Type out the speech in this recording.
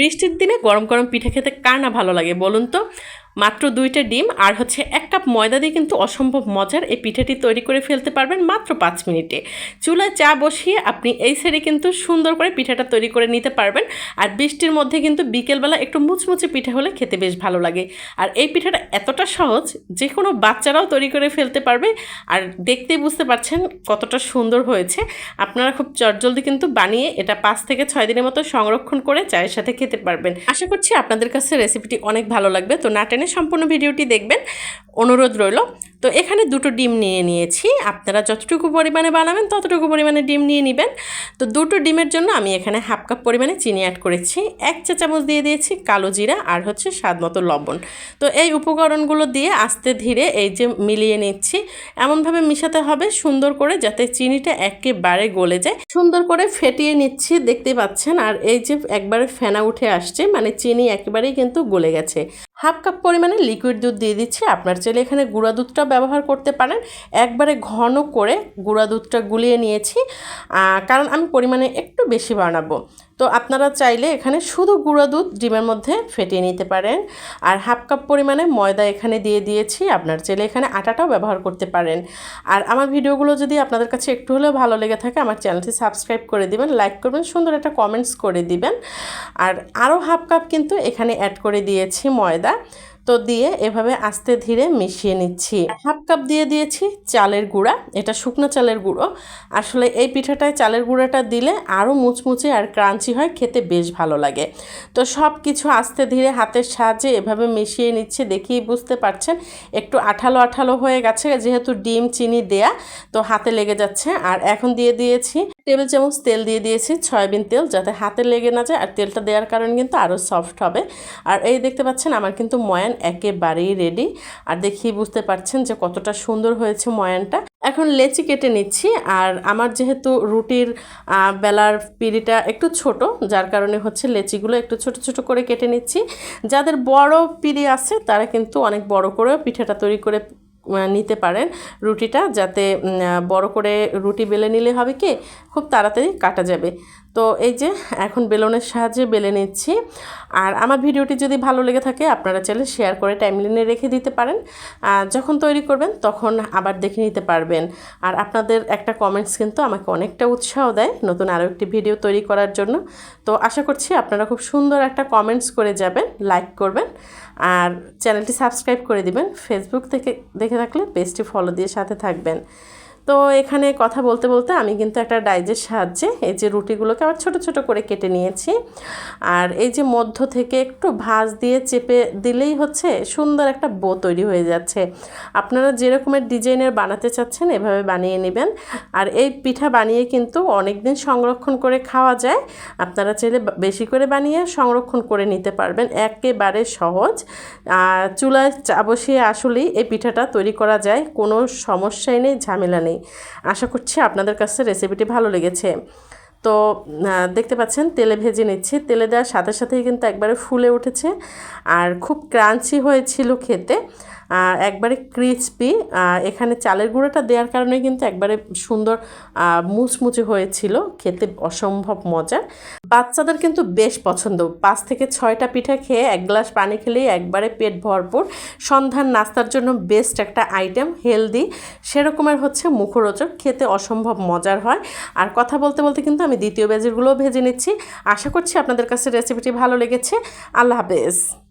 বৃষ্টির দিনে গরম গরম পিঠা খেতে কার না ভালো লাগে বলুন তো? মাত্র দুইটা ডিম আর হচ্ছে এক কাপ ময়দা দিয়ে কিন্তু অসম্ভব মজার এই পিঠাটি তৈরি করে ফেলতে পারবেন মাত্র পাঁচ মিনিটে। চুলায় চা বসিয়ে আপনি এই সাইডে কিন্তু সুন্দর করে পিঠাটা তৈরি করে নিতে পারবেন। আর বৃষ্টির মধ্যে কিন্তু বিকেলবেলা একটু মুচমুচে পিঠা হলে খেতে বেশ ভালো লাগে। আর এই পিঠাটা এতটা সহজ যে কোনো বাচ্চারাও তৈরি করে ফেলতে পারবে। আর দেখতেই বুঝতে পারছেন কতটা সুন্দর হয়েছে। আপনারা খুব চটজলদি কিন্তু বানিয়ে এটা পাঁচ থেকে ছয় দিনের মতো সংরক্ষণ করে চায়ের সাথে খেতে পারবেন। আশা করছি আপনাদের কাছে রেসিপিটি অনেক ভালো লাগবে। তো না টেনে সম্পূর্ণ ভিডিওটি দেখবেন। অনুরোধ রইল। তো এখানে দুটো ডিম নিয়ে নিয়েছি। আপনারা যতটুকু পরিমাণে বানাবেন, ততটুকু পরিমাণে ডিম নিয়ে নেবেন। তো দুটো ডিমের জন্য আমি এখানে হাফ কাপ পরিমাণে চিনি অ্যাড করেছি। এক চা চামচ দিয়ে দিয়েছি কালো জিরা আর হচ্ছে স্বাদ মতো লবণ। তো এই উপকরণগুলো দিয়ে আস্তে ধীরে এই যে মিলিয়ে নিচ্ছি। এমনভাবে মিশাতে হবে সুন্দর করে যাতে চিনিটা একেবারে গলে যায়। সুন্দর করে ফেটিয়ে নিচ্ছি, দেখতে পাচ্ছেন? আর এই যে একবারে ফেনা উঠে আসছে মানে চিনি একেবারেই কিন্তু গলে গেছে। হাফ কাপ পরিমাণে লিকুইড দুধ দিয়ে দিচ্ছি। আপনার চাইলে এখানে গুঁড়া দুধটা ব্যবহার করতে পারেন। একবারে ঘন করে গুঁড়া দুধটা গুলিয়ে নিয়েছি। কারণ আমি পরিমাণে একটু বেশি বানাবো। তো আপনারা চাইলে এখানে শুধু গুঁড়ো দুধ ডিমের মধ্যে ফেটিয়ে নিতে পারেন। আর হাফ কাপ পরিমাণে ময়দা এখানে দিয়ে দিয়েছি, আপনার চাইলে এখানে আটাটাও ব্যবহার করতে পারেন। আর আমার ভিডিওগুলো যদি আপনাদের কাছে একটু হলেও ভালো লেগে থাকে, আমার চ্যানেলটি সাবস্ক্রাইব করে দিবেন, লাইক করবেন, সুন্দর একটা কমেন্টস করে দিবেন। আর আরও হাফ কাপ কিন্তু এখানে অ্যাড করে দিয়েছি ময়দা। তো দিয়ে এভাবে আস্তে ধীরে মিশিয়ে নিচ্ছি। হাফ কাপ দিয়ে দিয়েছি চালের গুঁড়া, এটা শুকনো চালের গুঁড়ো। আসলে এই পিঠাটায় চালের গুঁড়াটা দিলে আরও মুচমুচে আর ক্রাঞ্চি হয়, খেতে বেশ ভালো লাগে। তো সব কিছু আস্তে ধীরে হাতের সাহায্যে এভাবে মিশিয়ে নিচ্ছি, দেখেই বুঝতে পারছেন, একটু আঠালো আঠালো হয়ে গেছে, যেহেতু ডিম, চিনি দেয়া, তো হাতে লেগে যাচ্ছে। আর এখন দিয়ে দিয়েছি টেবিল চামচ তেল দিয়ে দিয়েছি সয়াবিন তেল, যাতে হাতে লেগে না যায়, আর তেলটা দেওয়ার কারণে কিন্তু আরও সফট হবে। আর এই দেখতে পাচ্ছেন আমার কিন্তু ময়ান একেবারেই রেডি আর দেখেই বুঝতে পারছেন যে কতটা সুন্দর হয়েছে ময়ানটা। এখন লেচি কেটে নিচ্ছি, আর আমার যেহেতু রুটির বেলার পিড়িটা একটু ছোট, যার কারণে হচ্ছে লেচিগুলো একটু ছোট ছোট করে কেটে নিচ্ছি। যাদের বড় পিড়ি আছে, তারা কিন্তু অনেক বড় করেও পিঠাটা তৈরি করে নিতে পারেন রুটিটা যাতে বড় করে রুটি বেলে নিলে হবে কি, খুব তাড়াতাড়ি কাটা যাবে। তো এই যে, এখন বেলনের সাহায্যে বেলে নিচ্ছি। আর আমার ভিডিওটি যদি ভালো লেগে থাকে, আপনারা চাইলে শেয়ার করে টাইমলাইনে রেখে দিতে পারেন। আর যখন তৈরি করবেন, তখন আবার দেখে নিতে পারবেন। আর আপনাদের একটা কমেন্টস কিন্তু আমাকে অনেকটা উৎসাহ দেয় নতুন আরও একটি ভিডিও তৈরি করার জন্য। তো আশা করছি আপনারা খুব সুন্দর একটা কমেন্টস করে যাবেন লাইক করবেন। আর চ্যানেলটি সাবস্ক্রাইব করে দিবেন। ফেসবুক থেকে দেখে থাকলে পেজটি ফলো দিয়ে সাথে থাকবেন। তো এখানে কথা বলতে বলতে আমি কিন্তু একটা ডাইজের সাহায্যে এই যে রুটিগুলোকে আবার ছোট ছোট করে কেটে নিয়েছি। আর এই যে মধ্য থেকে একটু ভাঁজ দিয়ে চেপে দিলেই হচ্ছে সুন্দর একটা বো তৈরি হয়ে যাচ্ছে। আপনারা যেরকমের ডিজাইনের বানাতে চাচ্ছেন এভাবে বানিয়ে নেবেন। আর এই পিঠা বানিয়ে কিন্তু অনেক দিন সংরক্ষণ করে খাওয়া যায়। আপনারা চাইলে বেশি করে বানিয়ে সংরক্ষণ করে নিতে পারবেন। একেবারে সহজ। আর চুলায় বসিয়ে আসলেই এই পিঠাটা তৈরি করা যায়। কোনো সমস্যাই নেই, ঝামেলা নেই। আশা করছি আপনাদের কাছে রেসিপিটি ভালো লেগেছে। তো দেখতে পাচ্ছেন, তেলে ভেজে নিচ্ছি। তেলে দেওয়ার সাথে সাথেই কিন্তু একবারে ফুলে উঠেছে। আর খুব ক্রাঞ্চি হয়েছিল খেতে। একবারে ক্রিসপি এখানে চালের গুঁড়োটা দেওয়ার কারণে কিন্তু একবারে সুন্দর মুচমুচে হয়েছিল, খেতে অসম্ভব মজার বাচ্চাদের কিন্তু বেশ পছন্দ, পাঁচ থেকে ছয়টা পিঠা খেয়ে এক গ্লাস পানি খেলেই একবারে পেট ভরপুর। সন্ধ্যার নাস্তার জন্য বেস্ট একটা আইটেম হেলদি সেরকমের হচ্ছে মুখরোচক, খেতে অসম্ভব মজার হয়। আর কথা বলতে বলতে কিন্তু আমি দ্বিতীয় ব্যাজেরগুলোও ভেজে নিচ্ছি। আশা করছি আপনাদের কাছে রেসিপিটি ভালো লেগেছে। আল্লাহ হাফেজ।